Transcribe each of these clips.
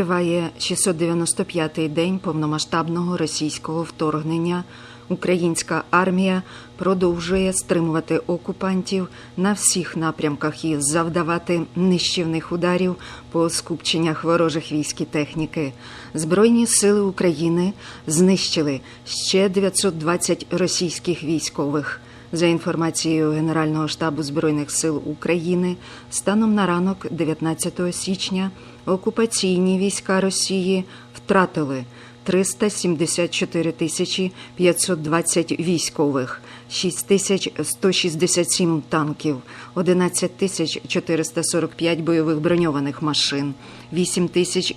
Триває 695-й день повномасштабного російського вторгнення. Українська армія продовжує стримувати окупантів на всіх напрямках і завдавати нищівних ударів по скупченнях ворожих військ і техніки. Збройні сили України знищили ще 920 російських військових. За інформацією Генерального штабу Збройних сил України, станом на ранок 19 січня окупаційні війська Росії втратили 374 тисячі 520 військових, 6 тисяч 167 танків, 11 тисяч 445 бойових броньованих машин, 8 тисяч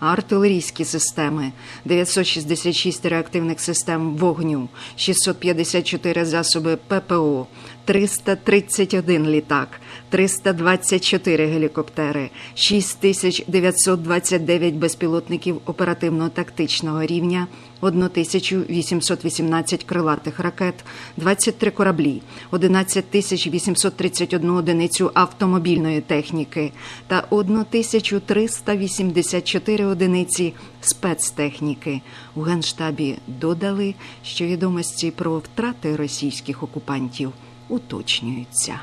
артилерійські системи, 966 реактивних систем вогню, 654 засоби ППО, 331 літак, 324 гелікоптери, 6929 безпілотників оперативно-тактичного рівня, 1818 крилатих ракет, 23 кораблі, 11831 одиницю автомобільної техніки та 1384 одиниці спецтехніки. У Генштабі додали, що відомості про втрати російських окупантів уточнюються.